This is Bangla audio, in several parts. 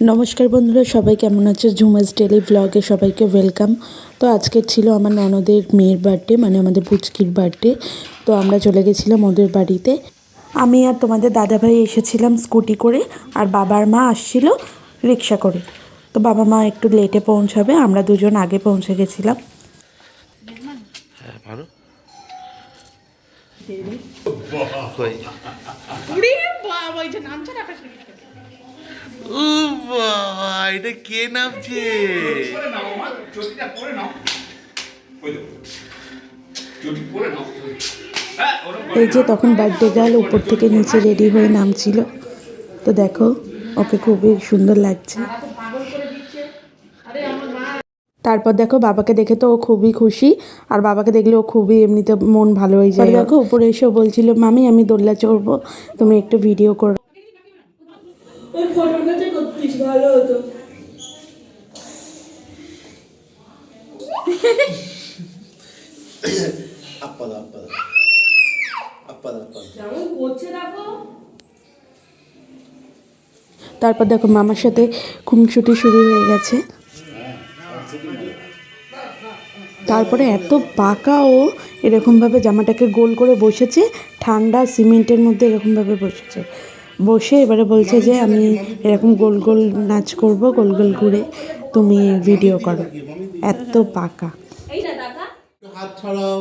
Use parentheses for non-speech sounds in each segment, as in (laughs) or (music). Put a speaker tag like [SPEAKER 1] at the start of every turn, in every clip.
[SPEAKER 1] নমস্কার বন্ধুরা সবাই কেমন আছে? ঝুমাস ডেলি ব্লগে সবাইকে ওয়েলকাম তো আজকে ছিল আমার ননদের মেয়ের বার্থডে মানে আমাদের পুচকির বার্থডে তো আমরা চলে গেছিলাম ওদের বাড়িতে। আমি আর তোমাদের দাদাভাই এসেছিলাম স্কুটি করে আর বাবার মা আসছিল রিক্সা করে। তো বাবা মা একটু লেটে পৌঁছাবে আমরা দুজন আগে পৌঁছে গেছিলাম।
[SPEAKER 2] হ্যাঁ
[SPEAKER 3] বাবা
[SPEAKER 4] নাও হ্যাঁ ওরকম
[SPEAKER 1] এই যে তখন বার্থডে গার্ল উপর থেকে নিচে রেডি হয়ে নামছিল। তো দেখো ওকে খুবই সুন্দর লাগছে। তারপর দেখো বাবাকে দেখে তো ও খুবই খুশি আর বাবাকে দেখলে ও খুবই এমনিতে মন ভালো হয়ে যায়। দেখো উপরে এসে বলছিল মামি আমি দোল্লা চড়বো তুমি একটু ভিডিও করো।
[SPEAKER 5] আপ্পাদা আপ্পাদা আপ্পাদা আপ্পাদা
[SPEAKER 1] তারপর দেখো মামার সাথে খুনসুটি শুরু হয়ে গেছে। তারপরে এত পাকা ও এরকমভাবে জামাটাকে গোল করে বসেছে ঠান্ডা সিমেন্টের মধ্যে এরকমভাবে বসেছে। বসে এবারে বলছে যে আমি এরকম গোল গোল নাচ করব গোল গোল ঘুরে তুমি ভিডিও করো। এত পাকা
[SPEAKER 5] হাত ছড়াও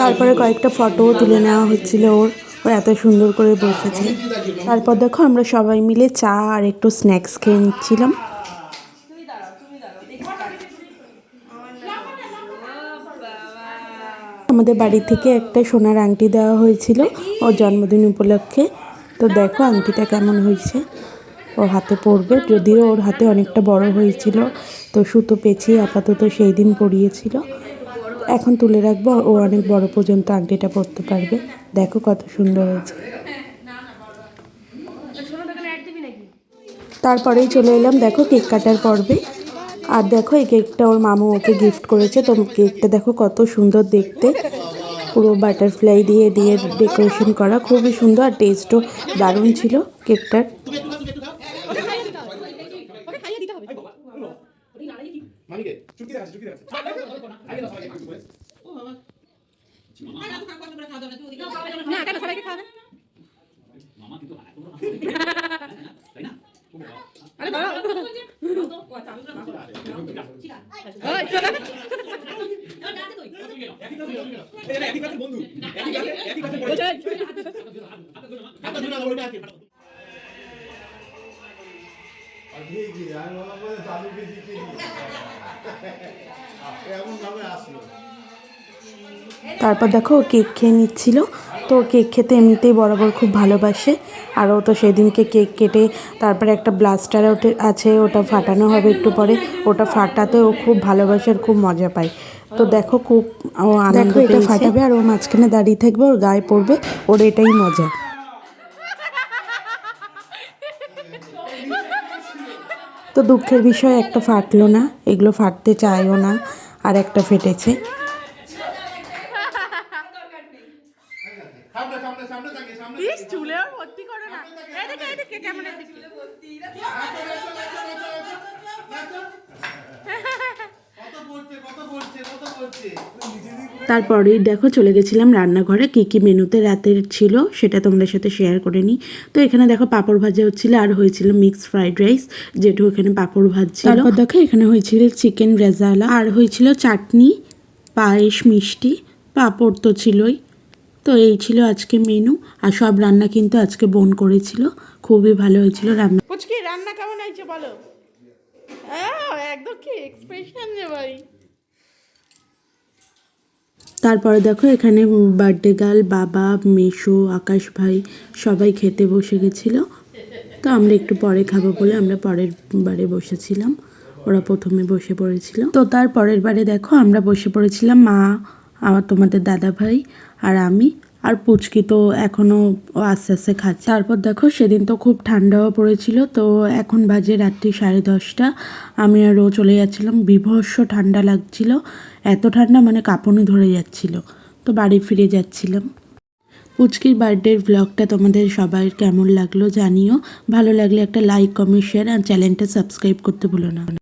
[SPEAKER 1] তারপরে কয়েকটা ফটোও তুলে নেওয়া হচ্ছিল ওর। ও এত সুন্দর করে বসেছে। তারপর দেখো আমরা সবাই মিলে চা আর একটু স্ন্যাক্স খেয়ে নিচ্ছিলাম। আমাদের বাড়ি থেকে একটা সোনার আংটি দেওয়া হয়েছিল ওর জন্মদিন উপলক্ষে। তো দেখো আংটিটা কেমন হয়েছে। ও হাতে পরবে যদিও ওর হাতে অনেকটা বড় হয়েছিল, তো সুতো পেঁচিয়ে আপাতত সেই দিন পরিয়েছিল। এখন তুলে রাখব, ও অনেক বড় পর্যন্ত আংটিটা পরতে পারবে। দেখো কত সুন্দর হয়েছে। তারপরেই চলে এলাম, দেখো কেক কাটার পর্বে। আর দেখো এই কেকটা ওর মামু ওকে গিফট করেছে, তো কেকটা দেখো কত সুন্দর দেখতে। পুরো বাটারফ্লাই দিয়ে দিয়ে ডেকোরেশন করা। খুবই সুন্দর আর টেস্টও দারুণ ছিল কেকটার।
[SPEAKER 4] মানিকে চুটি দেখাচ্ছে চুটি দেখাচ্ছে আগে না সবাই একটু করে এটা একই ক্লাসের বন্ধু একই ক্লাসে একই ক্লাসে পড়ে
[SPEAKER 5] আসলো
[SPEAKER 1] তারপর দেখো কেক খেয়ে নিচ্ছিল। তো কেক খেতে এমনিতেই বরাবর খুব ভালোবাসে। আর ও তো সেদিনকে কেক কেটে তারপরে একটা ব্লাস্টার ওঠে আছে ওটা ফাটানো হবে একটু পরে। ওটা ফাটাতে ও খুব ভালোবাসে আর খুব মজা পায়। তো দেখো খুব ও আনন্দ এটা ফাটাবে আর ও মাঝখানে দাঁড়িয়ে থাকবে ওর গায়ে পড়বে। ওর এটাই মজা। (laughs) তো দুঃখের বিষয় একটা ফাটলো না। এগুলো ফাটতে চায়ও না আর একটা ফেটেছে।
[SPEAKER 3] চুলেও ভর্তি করো না। এদিকে এদিকে কেমন এদিকে
[SPEAKER 5] কত বলছে কত বলছে কত বলছে
[SPEAKER 1] তারপরেই দেখো চলে গেছিলাম রান্নাঘরে কী কী মেনুতে রাতের ছিল সেটা তোমাদের সাথে শেয়ার করে নিই। তো এখানে দেখো পাঁপড় ভাজা হচ্ছিল আর হয়েছিল মিক্সড ফ্রাইড রাইস যেটু এখানে পাঁপড় ভাজছিল তারপর দেখো এখানে হয়েছিল চিকেন রেজালা আর হয়েছিল চাটনি পায়েস মিষ্টি পাঁপড় তো ছিলই। তো এই ছিল আজকে মেনু আর সব রান্না কিন্তু আজকে বোন করেছিল খুবই ভালো হয়েছিল রান্না।
[SPEAKER 3] রান্না কেমন হয়েছে বলো? একদম কি এক্সপ্রেশন যে ভাই।
[SPEAKER 1] তারপরে দেখো এখানে বার্থডে গার্ল, বাবা, মেশো, আকাশ ভাই সবাই খেতে বসে গেছিল। তো আমরা একটু পরে খাব বলে আমরা পরের বারে বসেছিলাম। ওরা প্রথমে বসে পড়েছিল। তো তার পরের বারে দেখো আমরা বসে পড়েছিলাম মা, আমার তোমাদের দাদা ভাই আর আমি। আর পুচকি তো এখনও আস্তে আস্তে খাচ্ছে। তারপর দেখো সেদিন তো খুব ঠান্ডাও পড়েছিল, তো এখন বাজে রাত্রি সাড়ে দশটা। আমি আর ও চলে যাচ্ছিলাম, বিভৎস ঠান্ডা লাগছিল, এত ঠান্ডা মানে কাঁপুনি ধরে যাচ্ছিল, তো বাড়ি ফিরে যাচ্ছিলাম। পুচকির বার্থডের ব্লগটা তোমাদের সবার কেমন লাগল জানিও, ভালো লাগলে একটা লাইক কমেন্ট শেয়ার আর চ্যানেলটা সাবস্ক্রাইব করতে ভুলো না।